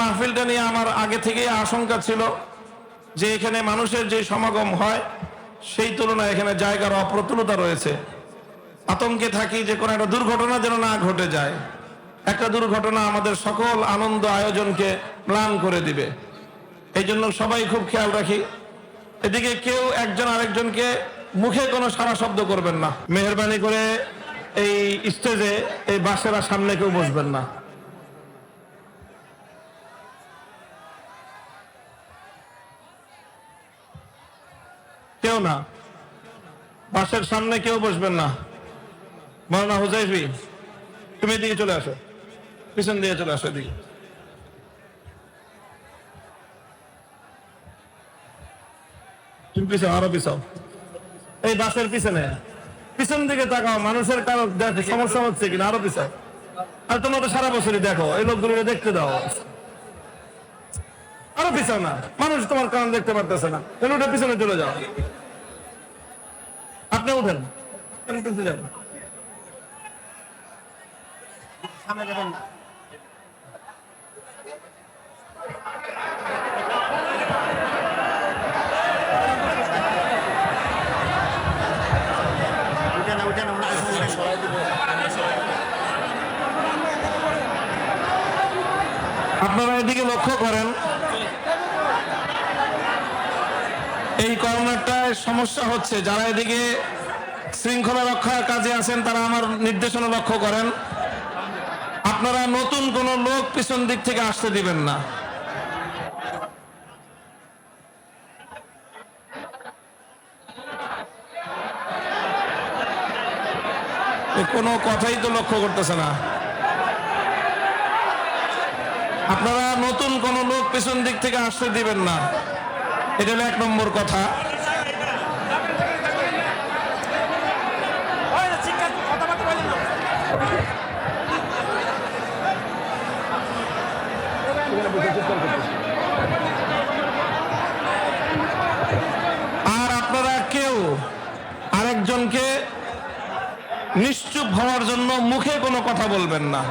মাহফিলটা নিয়ে আমার আগে থেকেই আশঙ্কা ছিল যে এখানে মানুষের যে সমাগম হয়, সেই তুলনায় এখানে জায়গার অপ্রতুলতা রয়েছে। আতঙ্কে থাকি যে কোনো একটা দুর্ঘটনা যেন না ঘটে যায়। একটা দুর্ঘটনা আমাদের সকল আনন্দ আয়োজনকে ম্লান করে দিবে। এই জন্য সবাই খুব খেয়াল রাখি। এদিকে কেউ একজন আরেকজনকে মুখে কোনো সারা শব্দ করবেন না। মেহরবানি করে এই স্টেজে, এই বাসেরা সামনে কেউ বসবেন না। কেউ না। বাসের সামনে কেউ বসবেন না। মৌলানা হুজাইফি, তুমি এদিকে চলে আসো। পিছন দিয়ে চলে আসো এদিকে। তুমি আরও পিছাও। এই বাসের পিছনে। পিছন দিকে তাকাও, মানুষের সমস্যা হচ্ছে কিনা, আরও পিছাও। আর সারা বছরই দেখো, এই লোকগুলো দেখতে দাও। আরও পিছাও না। মানুষ তোমার কারণ দেখতে পারতেছে না। তাহলে ওটা পিছনে চলে যাও। আপনি উঠেন। আপনারা এদিকে লক্ষ্য করেন এই কর্নারটায় সমস্যা হচ্ছে। যারা এদিকে শৃঙ্খলা রক্ষার কাজে আছেন, তারা আমার নির্দেশনা লক্ষ্য করেন। আপনারা নতুন কোন লোক পিছন দিক থেকে আসতে দিবেন না। কোনো কথাই তো লক্ষ্য করতেছে না। আপনারা নতুন কোন লোক পেছন দিক থেকে আসতে দিবেন না। এটা হলো এক নম্বর কথা। আর আপনারা কেউ আরেকজনকে নিশ্চুপ হওয়ার জন্য মুখে কোনো কথা বলবেন না।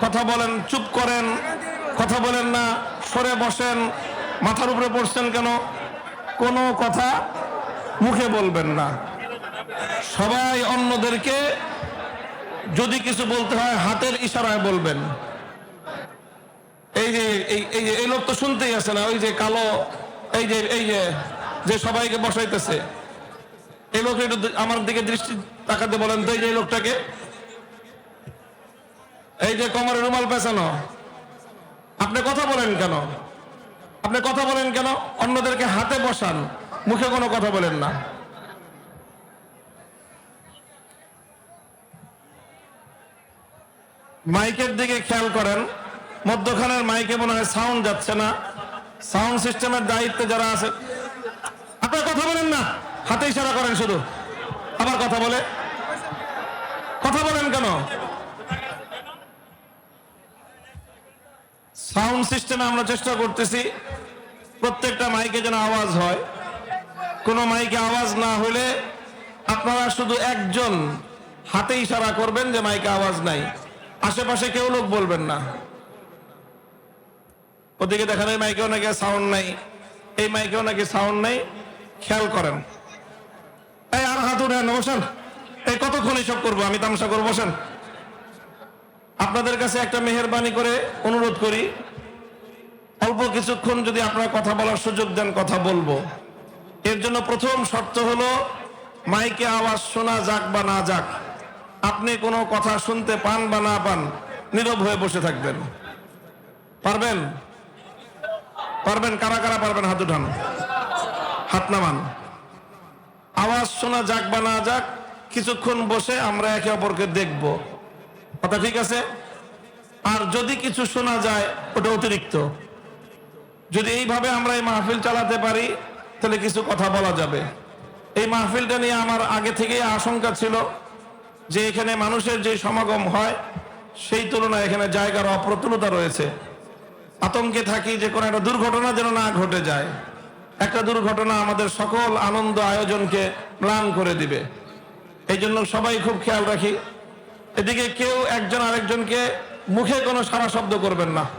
কথা বলেন, চুপ করেন, কথা বলেন না, সরে বসেন, মাথার উপরে পড়ছেন কেন? কোনো কথা মুখে বলবেন না। সবাই অন্যদেরকে যদি কিছু বলতে হয়, হাতের ইশারায় বলবেন। এই যে এই যে, এই লোক তো শুনতেই আছে না, ওই যে কালো, এই যে এই যে সবাইকে বসাইতেছে। এই লোক একটু আমার দিকে দৃষ্টি তাকাতে বলেন তো, এই যে লোকটাকে। এই যে কমরে রুমাল পেছানো আপনি কথা বলেন কেন? আপনি কথা বলেন কেন? অন্যদেরকে হাতে বসান, মুখে কোনো কথা বলেন না। মাইকের দিকে খেয়াল করেন, মধ্যখানের মাইকে মনে হয় সাউন্ড যাচ্ছে না। সাউন্ড সিস্টেমের দায়িত্বে যারা আছে, আপনার কথা বলেন না, হাতে ইশারা করেন শুধু। আবার কথা বলে। কথা বলেন কেন? সাউন্ড সিস্টেমে আমরা চেষ্টা করতেছি, প্রত্যেকটা মাইকে যেন আওয়াজ হয়। কোনো মাইকে আওয়াজ না হলে আপনারা শুধু একজন হাতে ইশারা করবেন যে মাইকে আওয়াজ নাই। আশেপাশে কেউ লোক বলবেন না। ওদিকে দেখেন, এই মাইকেও নাকি সাউন্ড নাই। এই মাইকেও নাকি সাউন্ড নাই। খেয়াল করেন। এই আর হাত উঠে বসেন। এই কতক্ষণ এসব করব? আমি তামসা করব, বসেন। আপনাদের কাছে একটা মেহরবানি করে অনুরোধ করি। অল্প কিছুক্ষণ যদি আপনারা কথা বলার সুযোগ দেন, কথা বলব। এর জন্য প্রথম শর্ত হলো, মাইকে আওয়াজ শোনা যাক বা না যাক। আপনি কোনো কথা শুনতে পান বা না পান, নীরব হয়ে বসে থাকবেন। পারবেন? পারবেন? কারা কারা পারবেন? হাত উঠান। হাত নামান। আওয়াজ শোনা যাক বা না যাক, কিছুক্ষণ বসে আমরা একে অপরকে দেখব। কথা ঠিক আছে? আর যদি কিছু শোনা যায়, ওটা অতিরিক্ত। যদি এইভাবে আমরা এই মাহফিল চালাতে পারি, তাহলে কিছু কথা বলা যাবে। এই মাহফিলটা নিয়ে আমার আগে থেকেই আশঙ্কা ছিল। যে এখানে মানুষের যে সমাগম হয়, সেই তুলনায় এখানে জায়গার অপ্রতুলতা রয়েছে। আতঙ্কে থাকি যে কোনো একটা দুর্ঘটনা যেন না ঘটে যায়। একটা দুর্ঘটনা আমাদের সকল আনন্দ আয়োজনকে ম্লান করে দিবে। এই জন্য সবাই খুব খেয়াল রাখি। এদিকে কেউ একজন আরেকজনকে মুখে কোনো সারা শব্দ করবেন না।